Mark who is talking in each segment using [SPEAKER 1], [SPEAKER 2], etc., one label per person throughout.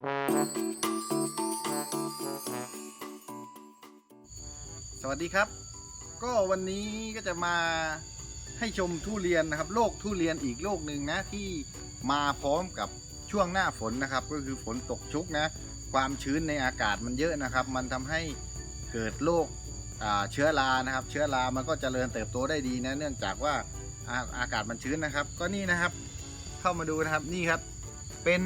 [SPEAKER 1] สวัสดีครับ ก็วันนี้ก็จะมาให้ชมทุเรียนนะครับโลกทุเรียนอีกโลกหนึ่งนะที่มาพร้อมกับช่วงหน้าฝนนะครับ ก็คือฝนตกชุกนะ ความชื้นในอากาศมันเยอะนะครับ มันทำให้เกิดโรคเชื้อรานะครับ เชื้อรามันก็เจริญเติบโตได้ดีนะ เนื่องจากว่าอาอากาศมันชื้นนะครับ ก็นี่นะครับ เข้ามาดูนะครับนี่ครับ เป็น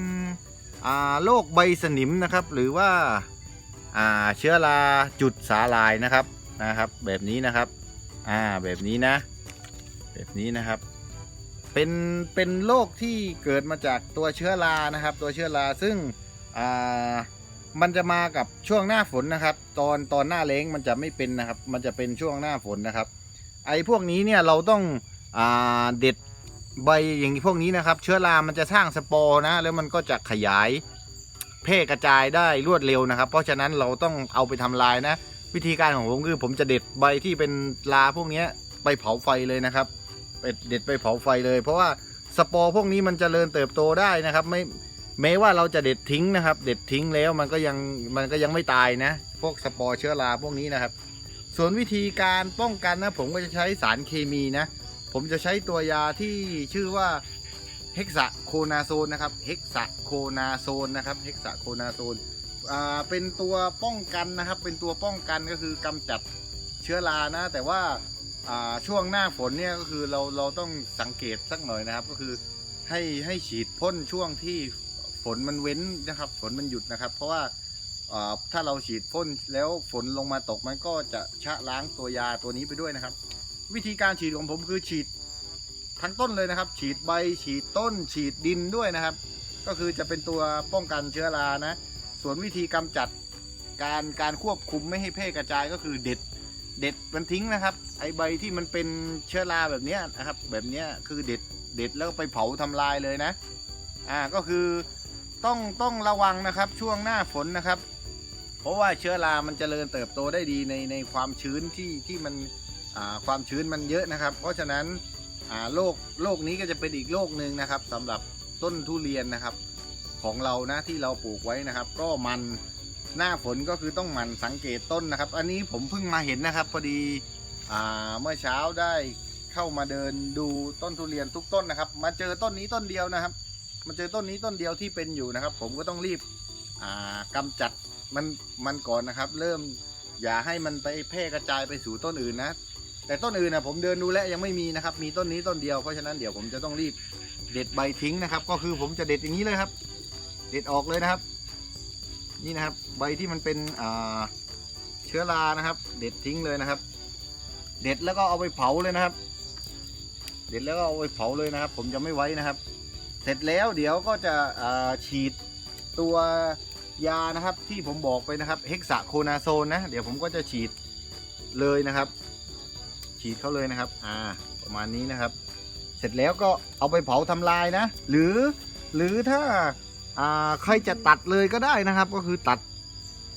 [SPEAKER 1] โรคใบสนิมนะครับ หรือว่าาเชื้อราจุดสาลายนะครับนะครับ แบบนี้นะครับอ่าแบบนี้นะ แบบนี้นะครับ เป็นเป็นโรคที่เกิดมาจากตัวเชื้อรานะครับ ตัวเชื้อราซึ่งอ่ามันจะมากับช่วงหน้าฝนนะครับ ตอนตอนหน้าแล้งมันจะไม่เป็นนะครับ มันจะเป็นช่วงหน้าฝนนะครับ ไอ้พวกนี้เนี่ยเราต้องอ่าเด็ด ใบอย่างพวกนี้นะครับ เชื้อรามันจะสร้างสปอร์นะ แล้วมันก็จะขยายแพร่กระจายได้รวดเร็วนะครับ เพราะฉะนั้นเราต้องเอาไปทำลายนะ วิธีการของผมคือผมจะเด็ดใบที่เป็นราพวกนี้ไปเผาไฟเลยนะครับไปเด็ดไปเผาไฟเลย เพราะว่าสปอร์พวกนี้มันจเจริญเติบโตได้นะครับไม่แม้ว่าเราจะเด็ดทิ้งนะครับ เด็ดทิ้งแล้วมันก็ยังมันก็ยังไม่ตายนะ พวกสปอร์เชื้อราพวกนี้นะครับ ส่วนวิธีการป้องกันนะผมก็จะใช้สารเคมีนะ ผมจะใช้ตัวยาที่ชื่อว่าเฮกซาโคนาโซนนะครับเฮกซาโคนาโซนนะครับเฮกซาโคนาโซนเป็นตัวป้องกันนะครับ เป็นตัวป้องกันก็คือกำจัดเชื้อรานะ แต่ว่าช่วงหน้าฝนเนี่ยก็คือเราเราต้องสังเกตสักหน่อยนะครับ ก็คือให้ให้ฉีดพ่นช่วงที่ฝนมันเว้นนะครับ ฝนมันหยุดนะครับ เพราะว่าถ้าเราฉีดพ่นแล้วฝนลงมาตกมันก็จะชะล้างตัวยาตัวนี้ไปด้วยนะครับ วิธีการฉีดของผมคือฉีดทั้งต้นเลยนะครับ ฉีดใบฉีดต้น ฉีดดินด้วยนะครับ ก็คือจะเป็นตัวป้องกันเชื้อรานะ ส่วนวิธีกำจัดการการควบคุมไม่ให้แพร่กระจายก็คือเด็ดเด็ดมันทิ้งนะครับไอใบที่มันเป็นเชื้อราแบบนี้นะครับ แบบนี้คือเด็ดเด็ดแล้วไปเผาทำลายเลยนะอ่าก็คือต้องต้องระวังนะครับช่วงหน้าฝนนะครับ เพราะว่าเชื้อรามันจเจริญเติบโตได้ดีในในความชื้นที่ที่มัน ความชื้นมันเยอะนะครับ เพราะฉะนั้นโรคโรคนี้ก็จะเป็นอีกโรคหนึ่งนะครับสำหรับต้นทุเรียนนะครับของเรานะที่เราปลูกไว้นะครับ ก็มันหน้าฝนก็คือต้องหมันสังเกตต้นนะครับ อันนี้ผมเพิ่งมาเห็นนะครับ พอดีอเมื่อเช้าได้เข้ามาเดินดูต้นทุเรียนทุกต้นนะครับ มาเจอต้นนี้ต้นเดียวนะครับ มาเจอต้นนี้ต้นเดียวที่เป็นอยู่นะครับ ผมก็ต้องรีบอ่ากำจัดมันมันก่อนนะครับ เริ่มอย่าให้มันไปแพร่กระจายไปสู่ต้นอื่นนะ แต่ต้นอื่นนะผมเดินดูแล้วยังไม่มีนะครับ มีต้นนี้ต้นเดียวเพราะฉะนั้นเดี๋ยวผมจะต้องรีบเด็ดใบทิ้งนะครับ ก็คือผมจะเด็ดอย่างนี้เลยครับ เด็ดออกเลยนะครับ นี่นะครับ ใบที่มันเป็นอ่าเชื้อรานะครับ เด็ดทิ้งเลยนะครับ เด็ดแล้วก็เอาไปเผาเลยนะครับ เด็ดแล้วก็เอาไปเผาเลยนะครับ ผมจะไม่ไว้นะครับ เสร็จแล้วเดี๋ยวก็จะฉีดตัวยานะครับที่ผมบอกไปนะครับเฮกซาโคนาโซนนะ เดี๋ยวผมก็จะฉีดเลยนะครับ ฉีดเขาเลยนะครับ อ่า ประมาณนี้นะครับ เสร็จแล้วก็เอาไปเผาทำลายนะ หรือ หรือถ้า อ่า ใครจะตัดเลยก็ได้นะครับ ก็คือตัด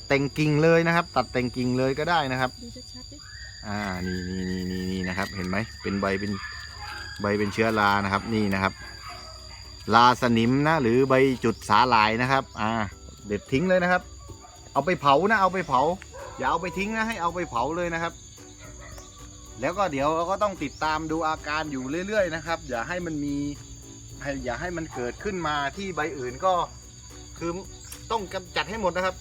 [SPEAKER 1] แต่งกิ่งเลยนะครับ ตัดแต่งกิ่งเลยก็ได้นะครับ
[SPEAKER 2] ดูชัดๆดิ
[SPEAKER 1] อ่า นี่นี่นี่นี่นี่นะครับ เห็นไหม เป็นใบเป็นใบเป็นเชื้อรานะครับ นี่นะครับ ลาสนิมนะ หรือใบจุดสาหร่ายนะครับ อ่า เด็ดทิ้งเลยนะครับ เอาไปเผานะ เอาไปเผา อย่าเอาไปทิ้งนะ ให้เอาไปเผาเลยนะครับ แล้วก็เดี๋ยวเราก็ต้องติดตามดูอาการอยู่เรื่อยๆนะครับ อย่าให้มันมีอย่าให้มันเกิดขึ้นมาที่ใบอื่นก็คือต้องกำจัดให้หมดนะครับ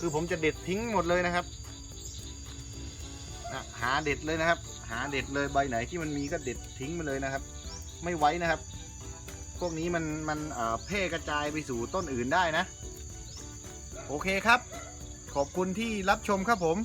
[SPEAKER 1] คือผมจะเด็ดทิ้งหมดเลยนะครับหาเด็ดเลยนะครับ หาเด็ดเลยใบไหนที่มันมีก็เด็ดทิ้งไปเลยนะครับ ไม่ไว้นะครับ พวกนี้มันมันเอ่อแพร่กระจายไปสู่ต้นอื่นได้นะ โอเคครับ ขอบคุณที่รับชมครับผม